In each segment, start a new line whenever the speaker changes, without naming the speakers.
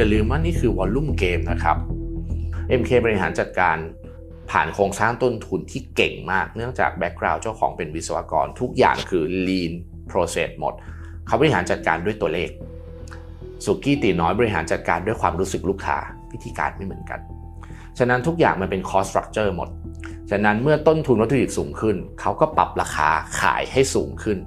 อย่าลืมว่านี่คือวอลลุ่มเกมนะครับ MK บริหารจัดการผ่านโครงสร้างต้นทุนที่เก่งมาก เนื่องจากแบ็กกราวด์เจ้าของเป็นวิศวกร ทุกอย่างคือ lean process หมด เขาบริหารจัดการด้วยตัวเลข สุกี้ตีน้อยบริหารจัดการด้วยความรู้สึกลูกค้า วิธีการไม่เหมือนกัน ฉะนั้นทุกอย่างมันเป็น cost structure หมด ฉะนั้นเมื่อต้นทุนวัตถุดิบสูงขึ้น เขาก็ปรับราคาขายให้สูงขึ้น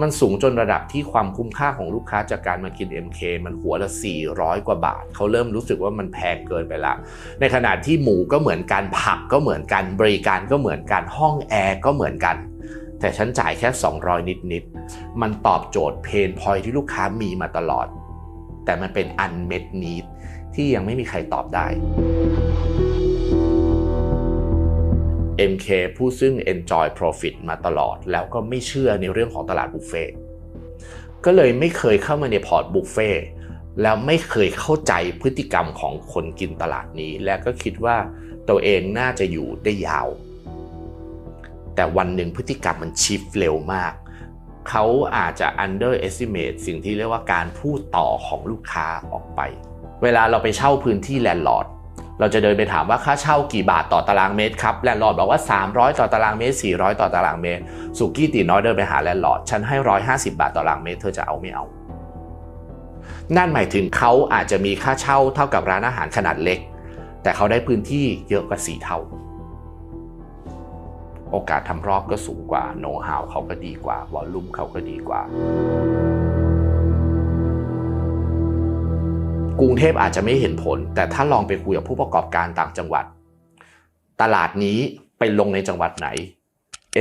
มันสูงจนระดับที่ความคุ้มค่าของลูกค้าจากการมากิน MK มันหัวละ 400 กว่าบาท เขาเริ่มรู้สึกว่ามันแพงเกินไปละ ในขณะที่หมูก็เหมือนกันผักก็เหมือนกันบริการก็เหมือนกันห้องแอร์ก็เหมือนกัน แต่ฉันจ่ายแค่ 200 นิดๆมันตอบโจทย์เพนพอยที่ลูกค้ามีมาตลอด แต่มันเป็น unmet need ที่ยังไม่มีใครตอบได้ MK ผู้ซึ่ง enjoy profit มาตลอด แล้วก็ไม่เชื่อในเรื่องของตลาดบุฟเฟ่ต์ก็เลยไม่เคยเข้ามาในพอร์ตบุฟเฟ่ต์แล้วไม่เคยเข้าใจพฤติกรรมของคนกินตลาดนี้ และก็คิดว่าตัวเองน่าจะอยู่ได้ยาว แต่วันหนึ่งพฤติกรรมมันชิฟเร็วมาก เขาอาจจะ underestimate สิ่งที่เรียกว่าการพูดต่อของลูกค้าออกไป เวลาเราไปเช่าพื้นที่แลนด์ลอร์ด เราจะเดินไปถามว่าค่าเช่ากี่บาทต่อตารางเมตรครับแลนด์ลอร์ดบอกว่า 300 ต่อตารางเมตร 400 ต่อตารางเมตร สุกี้ตีน้อยเดินไปหาแลนด์ลอร์ดฉันให้ 150 บาทต่อตารางเมตร เธอจะเอาไม่เอา นั่นหมายถึงเขาอาจจะมีค่าเช่าเท่ากับร้านอาหารขนาดเล็ก แต่เขาได้พื้นที่เยอะกว่า 4 เท่า โอกาสทำรอบก็สูงกว่าโน้ตฮาวเขาก็ดีกว่าวอลลุ่มเขาก็ดีกว่า กรุงเทพอาจจะไม่เห็นผล แต่ถ้าลองไปคุยกับผู้ประกอบการต่างจังหวัด ตลาดนี้ไปลงในจังหวัดไหน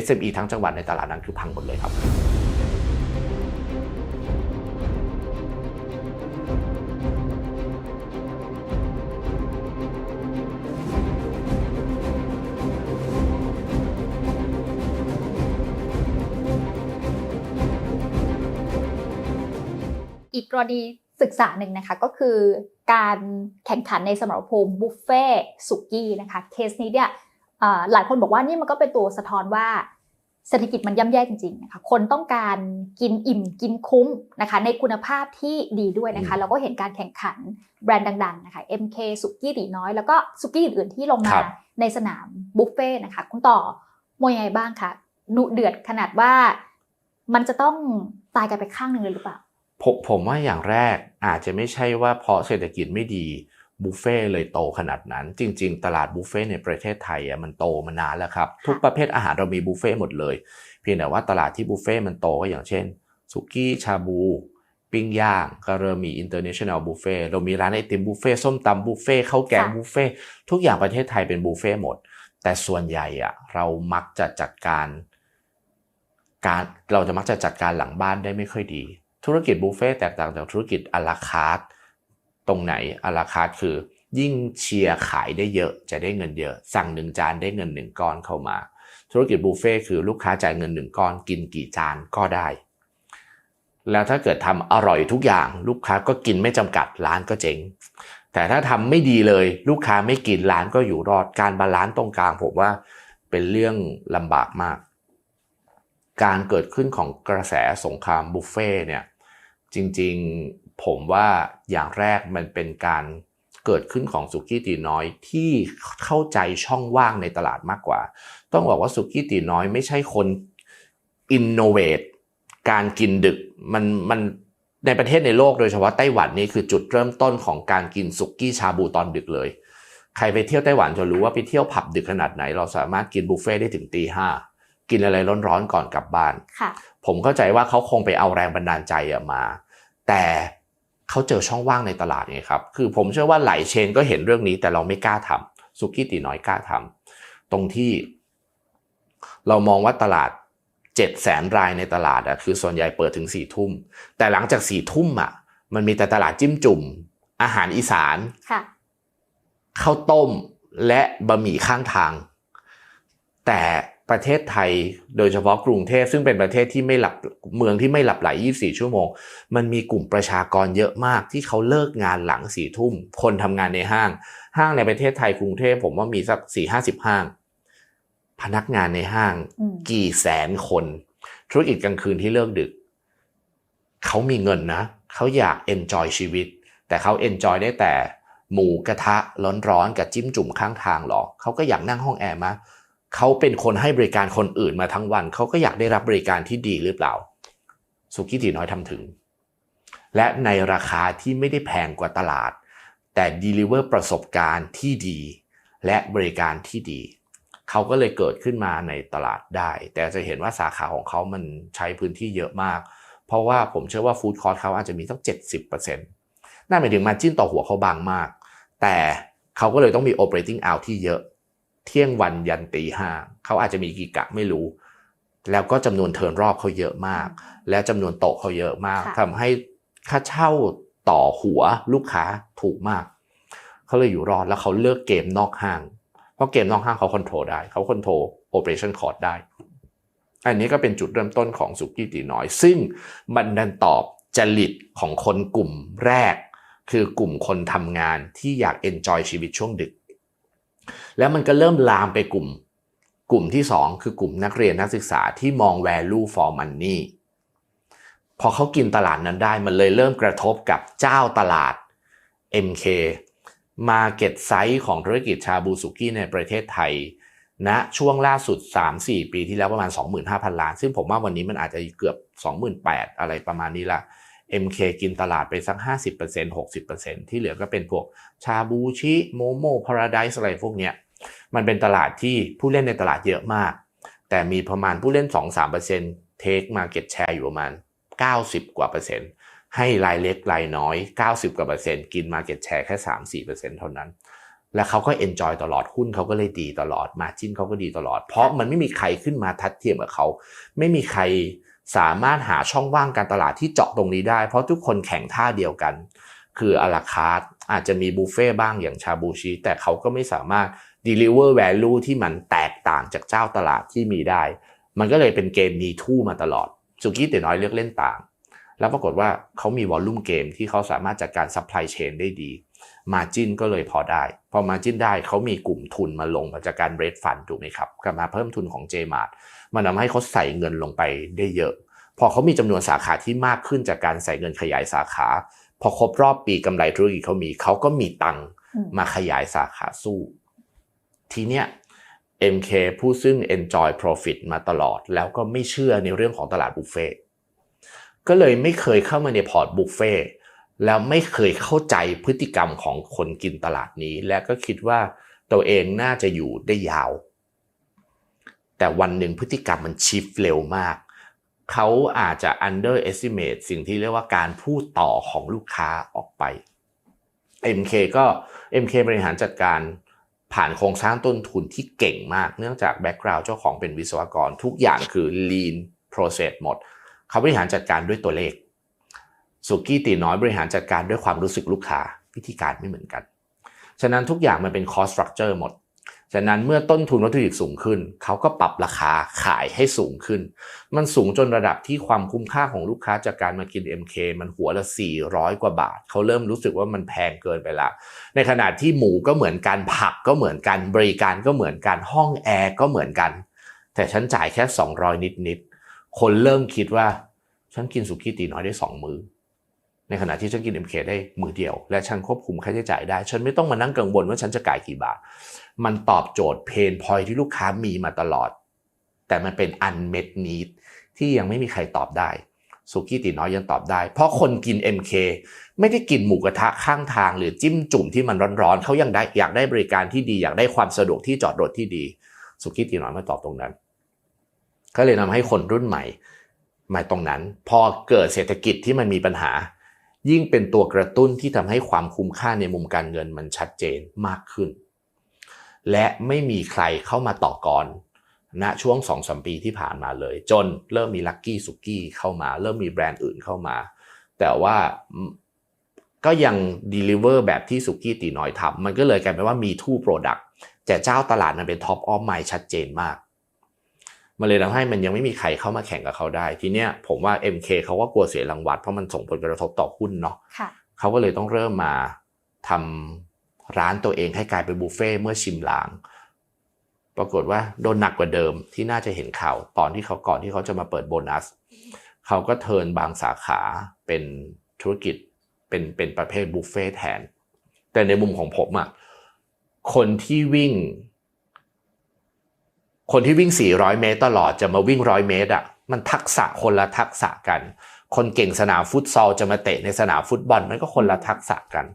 SME ทั้งจังหวัดในตลาดนั้นคือพังหมดเลยครับ
อีกกรณี ศึกษาหนึ่งนะคะก็คือการแข่งขันในสมรภูมิบุฟเฟ่สุกี้นะคะเคสนี้เนี่ยเอ่อหลายคนบอกว่านี่มันก็เป็นตัวสะท้อนว่าเศรษฐกิจมันย่ำแย่จริงๆนะคะคนต้องการกินอิ่มกินคุ้มนะคะในคุณภาพที่ดีด้วยนะคะแล้วก็เห็นการแข่งขันแบรนด์ดังๆนะคะ MK สุกี้ตีน้อยแล้วก็สุกี้อื่นๆที่ลง
ค
มา
รับ
ในสนามบุฟเฟ่นะคะคุณต่อมวยยังไงบ้างคะหนุเดือดขนาดว่ามันจะต้องตายกันไปข้างหนึ่งเลยหรือเปล่า
ผมผมว่าอย่างแรกอาจจะไม่ใช่ว่าเพราะเศรษฐกิจไม่ดีบุฟเฟ่เลยโตขนาดนั้น จริง ๆ ตลาดบุฟเฟ่ในประเทศไทยอะมันโตมานานแล้วครับ ทุกประเภทอาหารเรามีบุฟเฟ่หมดเลย เพียงแต่ว่าตลาดที่บุฟเฟ่มันโตก็อย่างเช่นสุกี้ชาบู ปิ้งย่างก็เริ่มมี international buffet เรามีร้านไอติมบุฟเฟ่ส้มตำบุฟเฟ่ข้าวแกง
ค่ะ
บุฟเฟ่ทุกอย่างประเทศไทยเป็นบุฟเฟ่หมด แต่ส่วนใหญ่อะเรามักจะจัดการการเราจะมักจะจัดการหลังบ้านได้ไม่ค่อยดี ธุรกิจบุฟเฟ่ต์แตกต่างจากธุรกิจอลาคาร์ตตรงไหนอลาคาร์ตคือยิ่งเชียร์ขายได้เยอะจะได้เงินเยอะ สั่งหนึ่งจานได้เงินหนึ่งก้อนเข้ามา ธุรกิจบุฟเฟ่ต์คือลูกค้าจ่ายเงินหนึ่งก้อนกินกี่จานก็ได้ แล้วถ้าเกิดทำอร่อยทุกอย่าง ลูกค้าก็กินไม่จำกัดร้านก็เจ๊ง แต่ถ้าทำไม่ดีเลย ลูกค้าไม่กินร้านก็อยู่รอดการบาลานซ์ตรงกลางผมว่าเป็นเรื่องลำบากมาก การเกิดขึ้นของกระแสสงครามบุฟเฟ่ต์เนี่ย จริงๆผมว่าอย่างแรกมันเป็นการเกิดขึ้นของสุกี้ตีน้อยที่เข้าใจช่องว่างในตลาดมากกว่า ต้องบอกว่าสุกี้ตีน้อยไม่ใช่คนอินโนเวตการกินดึกมันมันในประเทศในโลกโดยเฉพาะไต้หวันนี่คือจุดเริ่มต้นของการกินสุกี้ชาบูตอนดึกเลย ใครไปเที่ยวไต้หวันจะรู้ว่าไปเที่ยวผับดึกขนาดไหน เราสามารถกินบุฟเฟ่ต์ได้ถึงตีห้ากินอะไรร้อนๆก่อนกลับบ้าน
ค่ะ
ผมเข้าใจว่าเขาคงไปเอาแรงบันดาลใจอะมา แต่เขาเจอช่องว่างในตลาดไงครับ คือผมเชื่อว่าหลายเชนก็เห็นเรื่องนี้แต่เราไม่กล้าทำสุกี้ตีน้อยกล้าทำตรงที่ เรามองว่าตลาดเจ็ดแสนรายในตลาดอะคือส่วนใหญ่เปิดถึงสี่ทุ่ม แต่หลังจากสี่ทุ่มอะมันมีแต่ตลาดจิ้มจุ่ม อาหารอีสาน
ค่ะ
ข้าวต้มและบะหมี่ข้างทาง แต่ ประเทศไทยโดยเฉพาะกรุงเทพซึ่งเป็นประเทศที่ไม่หลับเมืองที่ไม่หลับไหล 24 ชั่วโมง มันมีกลุ่มประชากรเยอะมากที่เขาเลิกงานหลังสี่ทุ่ม คนทำงานในห้าง ห้างในประเทศไทยกรุงเทพผมว่ามีสักสี่ห้าสิบห้าง พนักงานในห้าง
อืม
กี่แสนคน ธุรกิจกลางคืนที่เลิกดึก เขามีเงินนะ เขาอยาก enjoy ชีวิต แต่เขาเอนจอยได้แต่หมูกระทะร้อนๆกับจิ้มจุ่มข้างทางหรอเขาก็อยากนั่งห้องแอร์มา เขาเป็นคนให้บริการคนอื่นมาทั้งวัน เขาก็อยากได้รับบริการที่ดีหรือเปล่า สุกี้ตีน้อยทำถึง และในราคาที่ไม่ได้แพงกว่าตลาด แต่ deliver ประสบการณ์ที่ดี และบริการที่ดี เขาก็เลยเกิดขึ้นมาในตลาดได้ แต่จะเห็นว่าสาขาของเขามันใช้พื้นที่เยอะมาก เพราะว่าผมเชื่อว่าฟู้ดคอร์ทเขาอาจจะมีตั้ง 70%นั่นหมายถึงมาจิ้นต่อหัวเขาบางมาก แต่เขาก็เลยต้องมี operating out ที่เยอะ เที่ยงวันยันตีห้าเขาอาจจะมีกี่กะไม่รู้ แล้วก็จำนวนเทิร์นรอบเขาเยอะมาก และจำนวนโต๊ะเขาเยอะมาก
ค่ะ
ทำให้ค่าเช่าต่อหัวลูกค้าถูกมากเขาเลยอยู่รอดแล้วเขาเลิกเกมนอกห้าง เพราะเกมนอกห้างเขาคอนโทรลได้เขาคอนโทรล operation cost ได้ อันนี้ก็เป็นจุดเริ่มต้นของสุกี้ตีน้อย ซึ่งมันดันตอบจริตของคนกลุ่มแรก คือกลุ่มคนทำงานที่อยาก enjoy ชีวิตช่วงดึก แล้วมันก็เริ่มลามไปกลุ่ม กลุ่มที่ 2 คือกลุ่มนักเรียนนักศึกษาที่มอง value for money พอเขากินตลาดนั้นได้มันเลยเริ่มกระทบกับเจ้าตลาด MK Market Size ของธุรกิจชาบูสุกี้ในประเทศไทยณช่วงล่าสุด 3-4 ปีที่แล้วประมาณ 25,000 ล้าน ซึ่งผมว่าวันนี้มันอาจจะเกือบ 28,000 อะไรประมาณนี้ละ MK กินตลาดไปสัก 50% 60%ที่เหลือก็เป็นพวกชาบูชิโมโมพาราไดส์อะไรพวกเนี้ยมันเป็นตลาดที่ผู้เล่นในตลาดเยอะมาก แต่มีประมาณผู้เล่น 2-3%เทคมาเก็ตแชร์อยู่ประมาณ 90 กว่าเปอร์เซ็นต์ให้รายเล็กรายน้อย 90 กว่าเปอร์เซ็นต์กินมาเก็ตแชร์แค่ 3-4เปอร์เซ็นต์เท่านั้น และเขาก็เอนจอยตลอดหุ้นเขาก็เลยดีตลอดมาจิ้นเขาก็ดีตลอด เพราะมันไม่มีใครขึ้นมาทัดเทียมกับเขา ไม่มีใคร สามารถหาช่องว่างการตลาดที่เจาะตรงนี้ได้ เพราะทุกคนแข่งท่าเดียวกัน คืออลาคาร์ทอาจจะมีบุฟเฟ่บ้างอย่างชาบูชิแต่เขาก็ไม่สามารถ deliver value ที่มันแตกต่างจากเจ้าตลาดที่มีได้ มันก็เลยเป็นเกมมีทู่มาตลอดสุกี้แต่น้อยเลือกเล่นต่าง แล้วปรากฏว่าเขามีวอลลุ่มเกมที่เขาสามารถจัดการซัพพลายเชนได้ดีมาจินก็เลยพอได้ พอมาจินได้เขามีกลุ่มทุนมาลงมาจากการเรดฟันถูกไหมครับกลับมาเพิ่มทุนของ JMart มันทำให้เขาใส่เงินลงไปได้เยอะ พอเขามีจำนวนสาขาที่มากขึ้นจากการใส่เงินขยายสาขา พอครบรอบปีกำไรธุรกิจเขามีเขาก็มีตังค์
อืม
มาขยายสาขาสู้ ทีเนี้ย MK ผู้ซึ่ง enjoy profit มาตลอด แล้วก็ไม่เชื่อในเรื่องของตลาดบุฟเฟ่ต์ก็เลยไม่เคยเข้ามาในพอร์ตบุฟเฟ่ต์แล้วไม่เคยเข้าใจพฤติกรรมของคนกินตลาดนี้ และก็คิดว่าตัวเองน่าจะอยู่ได้ยาว แต่วันหนึ่งพฤติกรรมมันชิฟเร็วมาก เขาอาจจะ underestimate สิ่งที่เรียกว่าการพูดต่อของลูกค้าออกไป MK ก็ MK บริหารจัดการผ่านโครงสร้างต้นทุนที่เก่งมาก เนื่องจากแบ็กกราวด์เจ้าของเป็นวิศวกร ทุกอย่างคือ lean process หมด เขาบริหารจัดการด้วยตัวเลข สุกี้ตีน้อยบริหารจัดการด้วยความรู้สึกลูกค้า วิธีการไม่เหมือนกัน ฉะนั้นทุกอย่างมันเป็น cost structure หมด ฉะนั้นเมื่อต้นทุนวัตถุดิบสูงขึ้น เขาก็ปรับราคาขายให้สูงขึ้น มันสูงจนระดับที่ความคุ้มค่าของลูกค้าจากการมากิน MK มันหัวละ 400 กว่าบาท เขาเริ่มรู้สึกว่ามันแพงเกินไปละ ในขณะที่หมูก็เหมือนกันผักก็เหมือนกันบริการก็เหมือนกันห้องแอร์ก็เหมือนกัน แต่ฉันจ่ายแค่ 200 นิดๆคนเริ่มคิดว่า ฉันกินสุกี้ตีน้อยได้ 2 มือในขณะที่ฉันกิน MK ได้มือเดียว และฉันควบคุมค่าใช้จ่ายได้ ฉันไม่ต้องมานั่งกังวลว่าฉันจะจ่ายกี่บาท มันตอบโจทย์เพนพอยที่ลูกค้ามีมาตลอด แต่มันเป็น unmet need ที่ยังไม่มีใครตอบได้สุกี้ตีน้อยยังตอบได้ เพราะคนกิน MK ไม่ได้กินหมูกระทะข้างทาง หรือจิ้มจุ่มที่มันร้อนๆเขายังได้อยากได้บริการที่ดีอยากได้ความสะดวกที่จอดรถที่ดี สุกี้ตีน้อยมาตอบตรงนั้น ก็เลยทำให้คนรุ่นใหม่มาตรงนั้น พอเกิดเศรษฐกิจที่มันมีปัญหา ยิ่งเป็นตัวกระตุ้นที่ทำให้ความคุ้มค่าในมุมการเงินมันชัดเจนมากขึ้น และไม่มีใครเข้ามาต่อกรณช่วง2อสปีที่ผ่านมาเลย จนเริ่มมีลั c กี้สุกี้เข้ามา เริ่มมีแบรนด์อื่นเข้ามา แต่ว่าก็ยัง deliver แบบที่สุกี้ตีน้อยทำมันก็เลยกลายเป็นว่ามีทู่ product แต่เจ้าตลาดมันเป็น top of mind ชัดเจนมาก มันเลยทำให้มันยังไม่มีใครเข้ามาแข่งกับเขาได้ ทีเนี้ยผมว่า MK เขาก็กลัวเสียรางวัลเพราะมันส่งผลกระทบต่อหุ้นเนาะ
ค่ะ
เขาก็เลยต้องเริ่มมาทำ ร้านตัวเองให้กลายเป็นบุฟเฟ่ต์เมื่อชิมลาง ปรากฏว่าโดนหนักกว่าเดิมที่น่าจะเห็นข่าวตอนที่เขาก่อนที่เขาจะมาเปิดโบนัส เขาก็เทินบางสาขาเป็นธุรกิจเป็นเป็นประเภทบุฟเฟ่ต์แทน แต่ในมุมของผมอะคนที่วิ่ง คนที่วิ่ง 400 เมตรตลอดจะมาวิ่ง 100 เมตรอะมันทักษะคนละทักษะกัน คนเก่งสนามฟุตซอลจะมาเตะในสนามฟุตบอลมันก็คนละทักษะกัน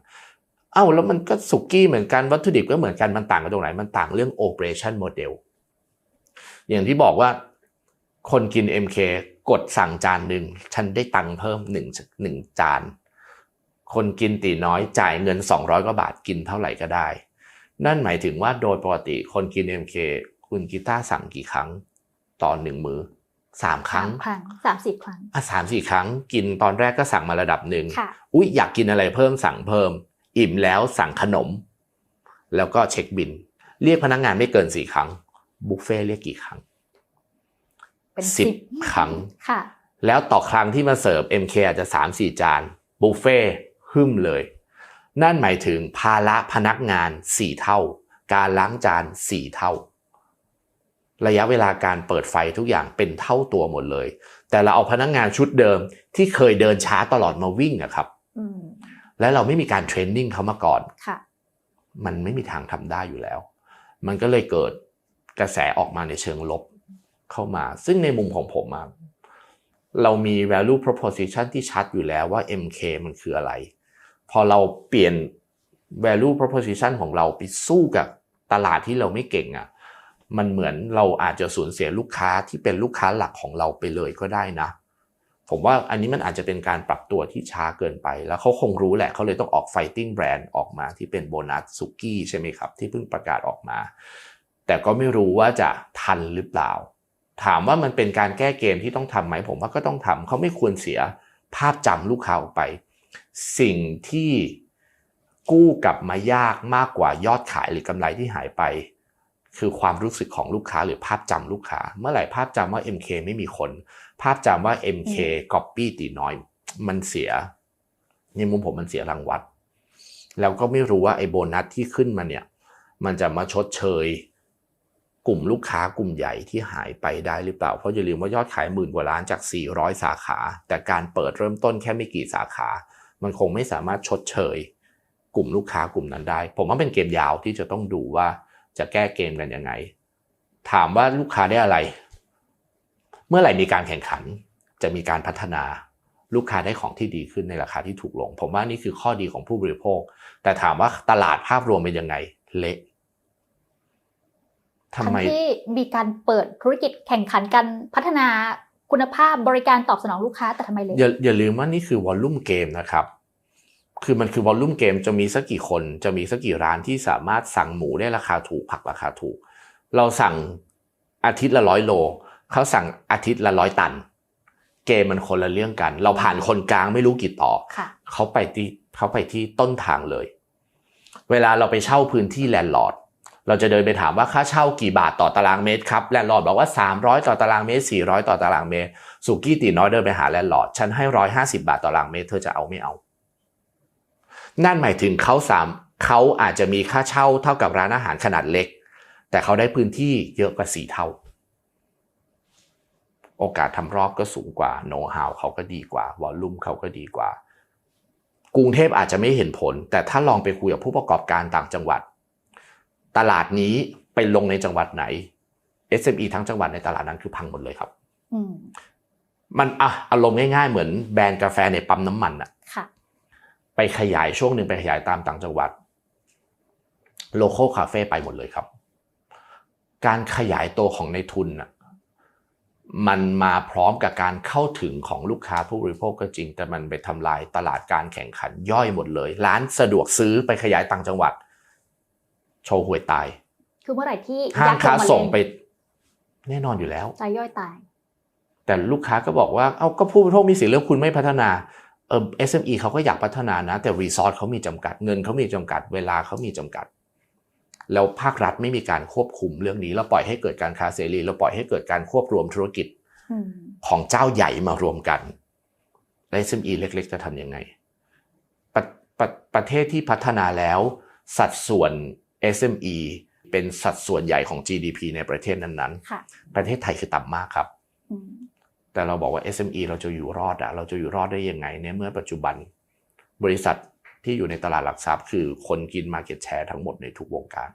เอ้าแล้วมันก็สุกี้เหมือนกันวัตถุดิบก็เหมือนกันมันต่างกันตรงไหน มันต่างเรื่อง operation model อย่างที่บอกว่าคนกิน MK กดสั่งจานหนึ่งฉันได้ตังค์เพิ่มหนึ่งหนึ่งจาน คนกินตีน้อยจ่ายเงิน 200กว่าบาทกินเท่าไหร่ก็ได้ นั่นหมายถึงว่าโดยปกติคนกิน MK คุณกีตาร์สั่งกี่ครั้งต่อหนึ่งมือสามครั้ง
สามครั้งสามสิบครั้ง
อะสามสี่ครั้ง กินตอนแรกก็สั่งมาระดับหนึ่ง
ค่ะ
อุ๊ยอยากกินอะไรเพิ่มสั่งเพิ่ม อิ่มแล้วสั่งขนม แล้วก็เช็คบิน เรียกพนักงานไม่เกินสี่ครั้ง บุฟเฟ่ต์เรียกกี่ครั้ง
เป็น
สิ
สิ
บบครั้ง
ค่ะ
แล้วต่อครั้งที่มาเสิร์ฟ MK อาจจะสามสี่จานบุฟเฟ่ต์หึ่มเลย นั่นหมายถึงภาระพนักงานสี่เท่า การล้างจานสี่เท่า ระยะเวลาการเปิดไฟทุกอย่างเป็นเท่าตัวหมดเลย แต่เราเอาพนักงานชุดเดิมที่เคยเดินช้าตลอดมาวิ่งอะครับ
อืม
และเราไม่มีการเทรนนิ่งเขามาก่อน
ค่ะ
มันไม่มีทางทำได้อยู่แล้ว มันก็เลยเกิดกระแสออกมาในเชิงลบเข้ามา ซึ่งในมุมของผมอะเรามี value proposition ที่ชัดอยู่แล้วว่า MK มันคืออะไร พอเราเปลี่ยน value proposition ของเราไปสู้กับตลาดที่เราไม่เก่งอะมันเหมือนเราอาจจะสูญเสียลูกค้าที่เป็นลูกค้าหลักของเราไปเลยก็ได้นะ ผมว่าอันนี้มันอาจจะเป็นการปรับตัวที่ช้าเกินไป แล้วเขาคงรู้แหละเขาเลยต้องออก fighting brand ออกมาที่เป็นโบนัสสุกี้ใช่ไหมครับ ที่เพิ่งประกาศออกมา แต่ก็ไม่รู้ว่าจะทันหรือเปล่า ถามว่ามันเป็นการแก้เกมที่ต้องทำไหมผมว่าก็ต้องทำเขาไม่ควรเสียภาพจำลูกค้าออกไป สิ่งที่กู้กลับมายากมากกว่ายอดขายหรือกำไรที่หายไป คือความรู้สึกของลูกค้าหรือภาพจำลูกค้า เมื่อไหร่ภาพจำว่า MK ไม่มีคน ภาพจำว่า MK copy ตีน้อยมันเสียในมุมผมมันเสียรางวัลแล้วก็ไม่รู้ว่าไอ้โบนัสที่ขึ้นมาเนี่ย มันจะมาชดเชย กลุ่มลูกค้ากลุ่มใหญ่ที่หายไปได้หรือเปล่า เพราะอย่าลืมว่ายอดขายหมื่นกว่าล้านจาก 400 สาขา แต่การเปิดเริ่มต้นแค่ไม่กี่สาขา มันคงไม่สามารถชดเชย กลุ่มลูกค้ากลุ่มนั้นได้ ผมว่าเป็นเกมยาวที่จะต้องดูว่าจะแก้เกมกันยังไง ถามว่าลูกค้าได้อะไร เมื่อไหร่มีการแข่งขันจะมีการพัฒนาลูกค้าได้ของที่ดีขึ้นในราคาที่ถูกลง ผมว่านี่คือข้อดีของผู้บริโภค แต่ถามว่าตลาดภาพรวมเป็นยังไงเละทำ
ทั้ง
ไม
ที่มีการเปิดธุรกิจแข่งขันกันพัฒนาคุณภาพบริการตอบสนองลูกค้าแต่ทำไมเลย
อย่าอย่าลืมว่านี่คือวอลลุ่มเกมนะครับ คือมันคือวอลลุ่มเกมจะมีสักกี่คน จะมีสักกี่ร้านที่สามารถสั่งหมูได้ราคาถูกผักราคาถูก เราสั่งอาทิตย์ละร้อยโล เขาสั่งอาทิตย์ละร้อยตัน เกมมันคนละเรื่องกัน เราผ่านคนกลางไม่รู้กี่ต่อ
ค่ะ
เขาไปที่เขาไปที่ต้นทางเลย เวลาเราไปเช่าพื้นที่แลนด์ลอร์ดเราจะเดินไปถามว่าค่าเช่ากี่บาทต่อตารางเมตรครับแลนด์ลอร์ดบอกว่า 300 ต่อตารางเมตร 400 ต่อตารางเมตร สุกี้ตีน้อยเดินไปหาแลนด์ลอร์ดฉันให้ 150 บาทต่อตารางเมตร เธอจะเอาไม่เอา นั่นหมายถึงเขาสามเขาอาจจะมีค่าเช่าเท่ากับร้านอาหารขนาดเล็ก แต่เขาได้พื้นที่เยอะกว่าสี่เท่า โอกาสทำรอบก็สูงกว่าโน้ตฮาวเขาก็ดีกว่าวอลลุ่มเขาก็ดีกว่า กรุงเทพอาจจะไม่เห็นผล แต่ถ้าลองไปคุยกับผู้ประกอบการต่างจังหวัด ตลาดนี้ไปลงในจังหวัดไหน SME ทั้งจังหวัดในตลาดนั้นคือพังหมดเลยครับ
อืม
มันอะอารมณ์ง่ายๆ เหมือนแบรนด์กาแฟในปั๊มน้ำมันอะ
ค่ะ
ไปขยายช่วงหนึ่งไปขยายตามต่างจังหวัดโลโ a l คาเฟ่ไปหมดเลยครับ การขยายตัวของในทุนน่ะ มันมาพร้อมกับการเข้าถึงของลูกค้าผู้บริโภคก็จริง แต่มันไปทำลายตลาดการแข่งขันย่อยหมดเลย ร้านสะดวกซื้อไปขยายต่างจังหวัด โชว์หวยตาย
คือเมื่อไหร่ที่
ห้าง
ยักษ์ล
ค้า
มา
ส่ง
เล่น
ไป แน่นอนอยู่แล้ว
รายย่อยตาย
แต่ลูกค้าก็บอกว่า เอาก็ผู้บริโภคมีสิทธิ์เลือกคุณไม่พัฒนาเออ SME เขาก็อยากพัฒนานะ แต่รีซอสเขามีจำกัดเงินเขามีจำกัด เวลาเขามีจำกัด แล้วภาครัฐไม่มีการควบคุมเรื่องนี้ เราปล่อยให้เกิดการค้าเสรี เราปล่อยให้เกิดการควบรวมธุรกิจ
อืม
ของเจ้าใหญ่มารวมกันแล้ว SME เล็ก ๆ จะทำยังไงประประประเทศที่พัฒนาแล้ว สัดส่วน SME เป็นสัดส่วนใหญ่ของ GDP ในประเทศนั้น
ค่ะ
ๆประเทศไทยคือต่ำมากครับ
อืม
แต่เราบอกว่า SME เราจะอยู่รอดอะเราจะอยู่รอดได้ยังไงในเมื่อปัจจุบัน บริษัท ที่อยู่ในตลาดหลักทรัพย์ คือคนกินมาเก็ตแชร์ทั้งหมดในทุกวงการ